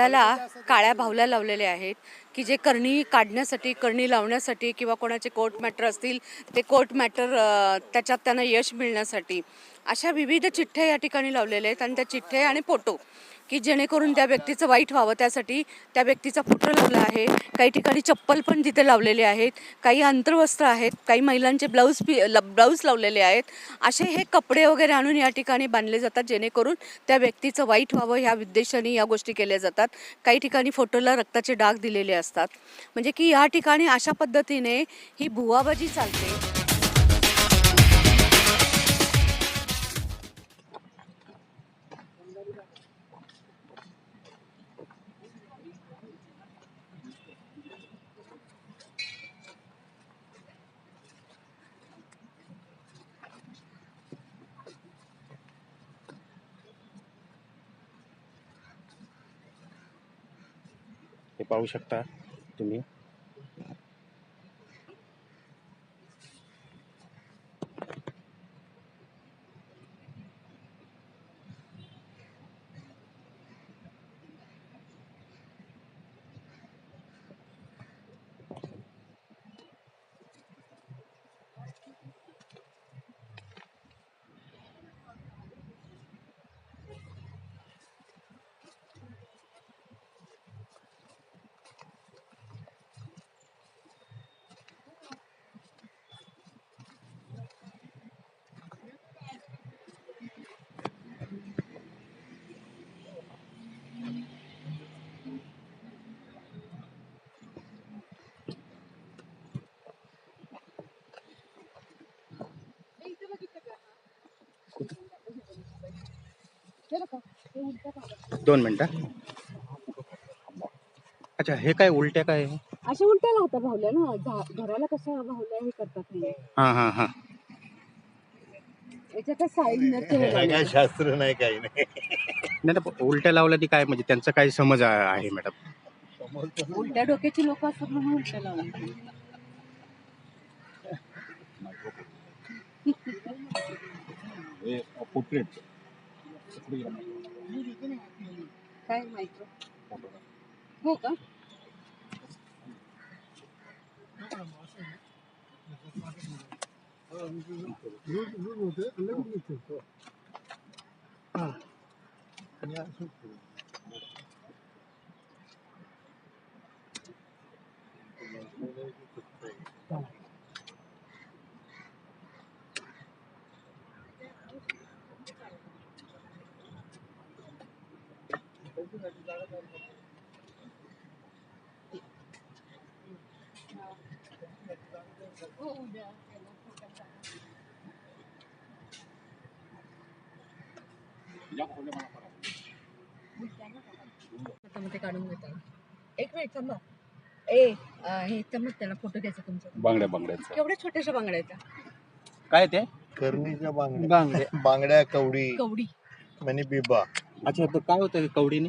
त्याला काळ्या भावल्या लावलेल्या आहेत की जे करणी काढण्यासाठी करणी लावण्यासाठी किंवा कोणाचे कोर्ट मॅटर असतील ते कोर्ट मॅटर त्याच्यात त्यांना यश मिळण्यासाठी अशा विविध चिठ्ठ्या या ठिकाणी लावलेल्या आहेत आणि त्या चिठ्ठ्या आणि फोटो की जेणेकरून त्या व्यक्तीचं वाईट व्हावं. त्यासाठी त्या व्यक्तीचा फोटो लावला आहे. काही ठिकाणी चप्पल पण तिथे लावलेले आहेत. काही अंतर्वस्त्र आहेत. काही महिलांचे ब्लाऊज पी ब्लाऊज लावलेले आहेत. असे हे कपडे वगैरे आणून या ठिकाणी बांधले जातात जेणेकरून त्या व्यक्तीचं वाईट व्हावं ह्या उद्देशाने या गोष्टी केल्या जातात. काही ठिकाणी फोटोला रक्ताचे डाग दिलेले असतात. म्हणजे की या ठिकाणी अशा पद्धतीने ही भुवाबाजी चालते. पाहू शकता तुम्ही. दोन मिनिटं. अच्छा हे काय उलट्या काय? आहे? अशा उलट्या लावतात भावल्या ना. झा- घराला कशा भावल्या हे करतात हे. हा हा हा. याच्यात साईड काय शास्त्र नाही काही नाही. नाही पण उलट्या लावल्या ती काय? म्हणजे त्यांचा काय समज आ- आहे मॅडम? उलट्या डोक्याची लोक असतात म्हणून उलट्या लावतात काय माहिती हो का हातामध्ये काढून घेतात एक मिनिट थांबा. ए अं, हे चमच त्याला फोटो घ्यायचा तुमचा बांगड्या बांगड्याचं. केवढ्या छोट्याशा बांगड्या आहेत त्या? काय ते? करणीच्या बांगड्या. बांगड्या. बांगड्या कवडी. कवडी. आणि बिबा. अच्छा तर काय होतं हे कवडीने?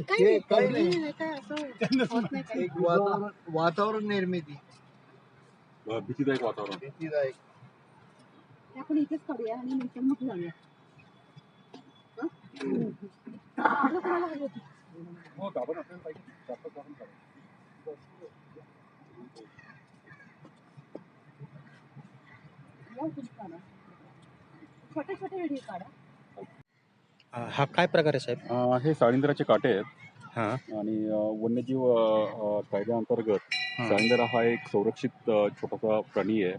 काय नाही, कवडी नाही. काय असं? होत नाही काही. एक वातावरण वातावरण निर्मिती. भीतीदायक वातावरण. भीतीदायक. आपण इथेच काढूया आणि नंतर मग जाऊया. छोटे छोटे व्हिडिओ काढा हा काय प्रकार आहे साहेब? अं, हे साळींद्राचे काटे आहेत. हा. आणि अं, वन्यजीव अं, अं, कायद्याअंतर्गत हा. साळींद्रा हा एक संरक्षित अं, छोटासा प्राणी आहे.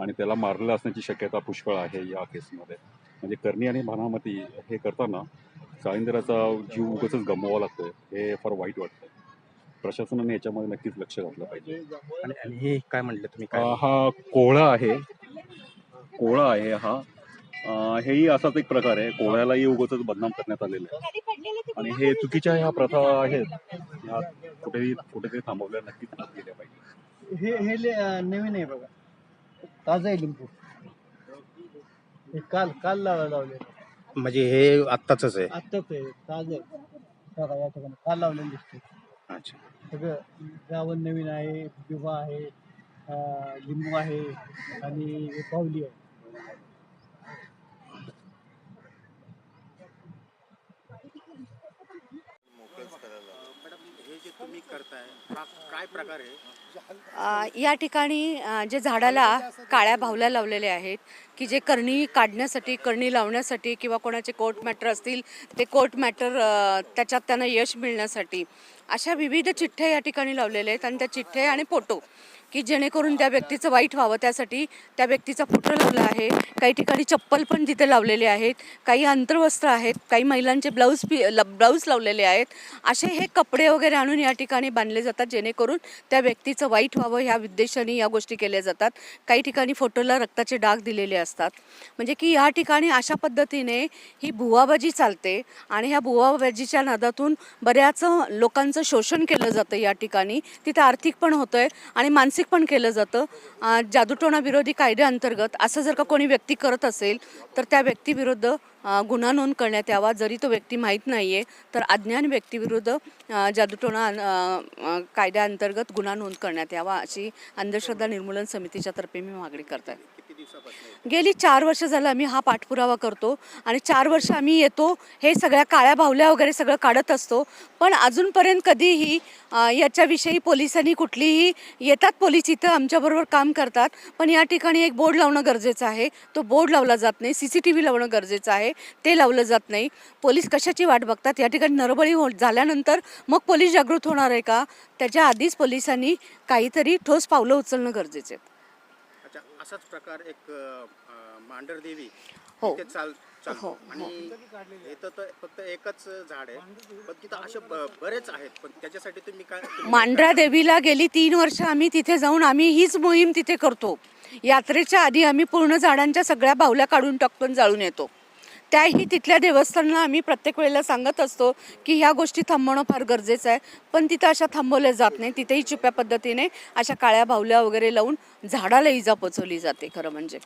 आणि त्याला मारलेला असण्याची शक्यता पुष्कळ आहे या केसमध्ये. म्हणजे करणी आणि भानामती हे करताना साळींद्राचा जीव उगाच गमवावा लागतोय हे फार वाईट वाटतं प्रशासनाने याच्यामध्ये नक्कीच लक्ष घातलं पाहिजे. आणि आणि हे काय म्हटलं तुम्ही? हा कोहळा आहे. कोहळा आहे हा. हेही असाच एक प्रकार आहे. कोहळ्यालाही उगाच बदनाम करण्यात आलेलं आहे. आणि हे चुकीच्या ह्या प्रथा आहेत. ह्या कुठेही कुठेतरी थांबवल्या नक्कीच केल्या पाहिजे. हे हे नवीन आहे बघा. ताजा आहे लिंबू. हे काल काल लावा लावले. म्हणजे हे आत्ताच आहे? आत्ताच आहे ताज आहे. बघा या ठिकाणी काल लावलेलं दिसते अच्छा. सगळं गावन नवीन आहे बिवा आहे अं, लिंबू आहे आणि पावली आहे. तुम्ही करताय? हा काय प्रकार आहे? अ, या ठिकाणी अ, जे झाडाला काळ्या भावल्या लावलेल्या आहेत की जे करणी काढण्यासाठी करणी लावण्यासाठी किंवा कोणाचे कोर्ट मॅटर असतील ते कोर्ट मॅटर त्याच्यात त्यांना यश मिळण्यासाठी अशा विविध चिठ्ठ्या या ठिकाणी लावलेल्या आहेत. आणि त्या चिठ्ठ्या आणि फोटो की जेणेकरून त्या व्यक्तीचं वाईट व्हावं. त्यासाठी त्या व्यक्तीचा फोटो लावला आहे. काही ठिकाणी चप्पल पण तिथे लावलेले आहेत. काही अंतर्वस्त्र आहेत. काही महिलांचे ब्लाऊज पी ल ब्लाऊज लावलेले आहेत. असे हे कपडे वगैरे आणून या ठिकाणी बांधले जातात जेणेकरून त्या व्यक्तीचं वाईट व्हावं ह्या उद्देशाने या गोष्टी केल्या जातात. काही ठिकाणी फोटोला रक्ताचे डाग दिलेले असतात. म्हणजे की या ठिकाणी अशा पद्धतीने ही भुवाबाजी चालते आणि ह्या भुवाबाजीच्या नादातून बऱ्याच लोकांचं शोषण केलं जातं या ठिकाणी. तिथे आर्थिक पण होतं आहे आणि मानसिक पण केलं जातं. जादूटोणा विरोधी कायद्याअंतर्गत असं जर का कोणी व्यक्ती करत असेल तर त्या व्यक्तीविरुद्ध गुन्हा नोंद करण्यात यावा. जरी तो व्यक्ती माहीत नाही आहे तर अज्ञान व्यक्तीविरुद्ध जादूटोणा कायद्याअंतर्गत गुन्हा नोंद करण्यात यावा अशी अंधश्रद्धा निर्मूलन समितीच्या तर्फे मी मागणी करत आहे गेली चार वर्ष झालं आम्ही हा पाठपुरावा करतो आणि चार वर्ष आम्ही येतो हे सगळ्या काळ्या भावल्या वगैरे सगळं काढत असतो. पण अजूनपर्यंत कधीही याच्याविषयी पोलिसांनी कुठलीही येतात पोलीस इथं आमच्याबरोबर काम करतात पण या ठिकाणी एक बोर्ड लावणं गरजेचं आहे. तो बोर्ड लावला जात नाही सी सी टी व्ही लावणं गरजेचं आहे. ते लावलं जात नाही. पोलीस कशाची वाट बघतात? या ठिकाणी नरबळी हो झाल्यानंतर मग पोलीस जागृत होणार आहे का? त्याच्या आधीच पोलिसांनी काहीतरी ठोस पावलं उचलणं गरजेचे आहे. अच्छा असाच प्रकार एक मांढरदेवी हो. चाल हो, चालतो आणि इथं तर फक्त एकच झाड आहे. पण तिथं असे बरेच आहेत. पण त्याच्यासाठी तुम्ही काय मांढरा देवीला गेली तीन वर्ष आम्ही तिथे जाऊन आम्ही हीच मोहीम तिथे करतो. यात्रेच्या आधी आम्ही पूर्ण झाडांच्या सगळ्या बाहुल्या काढून टाकतो आणि जाळून येतो. त्याही तिथल्या देवस्थानाला आम्ही प्रत्येक वेळेला सांगत असतो की ह्या गोष्टी थांबवणं फार गरजेचं आहे. पण तिथं अशा थांबवल्या जात नाही. तिथेही छुप्या पद्धतीने अशा काळ्या बाहुल्या वगैरे लावून झाडाला इजा पोचवली जाते खरं म्हणजे.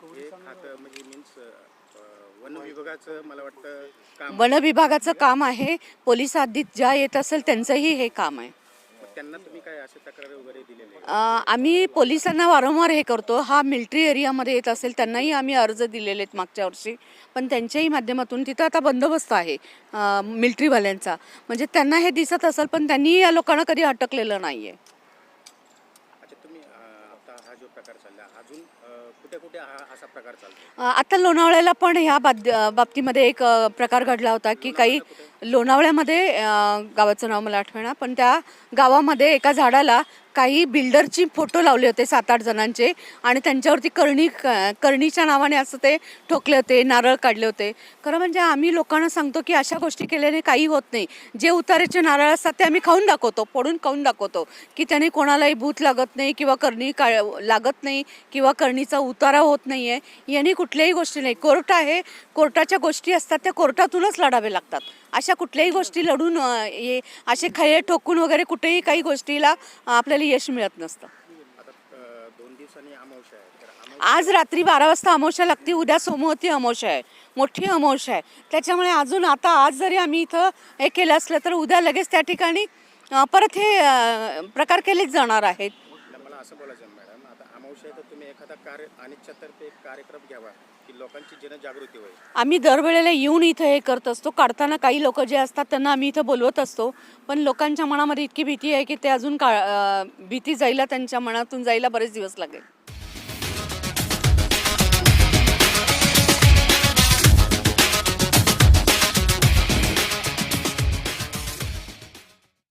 म्हणजे वन विभागाचं काम आहे. पोलीस आधीत ज्या येत असेल त्यांचंही हे काम आहे. त्यांना तुम्ही काय वगैरे आम्ही पोलिसांना वारंवार हे करतो. हा मिलिटरी एरियामध्ये येत असेल त्यांनाही आम्ही अर्ज दिलेले आहेत मागच्या वर्षी. पण त्यांच्याही माध्यमातून तिथं आता बंदोबस्त आहे अ, मिलिटरीवाल्यांचा. म्हणजे त्यांना हे दिसत असेल पण त्यांनीही या लोकांना कधी अटकलेलं नाही आहे अच्छा तुम्ही अ, आता हा जो प्रकार चालला? अजून अ, कुठे कुठे असा प्रकार चालतो अ, आता लोणावळ्याला पण ह्या बाद बाबतीमध्ये एक प्रकार घडला होता की काही लोणावळ्यामध्ये अ, गावाचं नाव मला आठवणा पण त्या गावामध्ये एका झाडाला काही बिल्डरची फोटो लावले होते सात आठ जणांचे आणि त्यांच्यावरती करणी करणीच्या नावाने असं ते ठोकले होते नारळ काढले होते. खरं म्हणजे आम्ही लोकांना सांगतो की अशा गोष्टी केल्याने काही होत नाही. जे उतारेचे नारळ असतात ते आम्ही खाऊन दाखवतो पडून खाऊन दाखवतो. की त्याने कोणालाही भूत लागत नाही किंवा करणी का लागत नाही किंवा करणीचा उतारा होत नाही आहे याने कुठल्याही गोष्टी नाही. कोर्ट आहे कोर्टाच्या गोष्टी असतात त्या कोर्टातूनच लढावे लागतात. अशा कुठल्याही गोष्टी लढून ये हे असे खये ठोकून वगैरे कुठेही काही गोष्टीला आपल्याला यश मिळत नसतं. दोन दिवसांनी आज रात्री बारा वाजता अमावस्या लागते उद्या सोमवती अमावस्या आहे. मोठी अमावस्या आहे. त्याच्यामुळे अजून आता आज जरी आम्ही इथं हे केलं असलं तर उद्या लगेच त्या ठिकाणी परत हे प्रकार केलेच जाणार आहेत. मला असं बोलायचं मॅडम. आता अमावस्या तुम्ही एखादा कार्य अनिच्छातर्फे कार्यक्रम घ्यावा. की लोकांची जनजागृती होईल? आम्ही दरवेळेला येऊन इथं हे करत असतो. काढताना काही लोक जे असतात त्यांना आम्ही इथं बोलवत असतो. पण लोकांच्या मनामध्ये इतकी भीती आहे की ते अजून का अं, भीती जायला त्यांच्या मनातून जायला बरेच दिवस लागेल.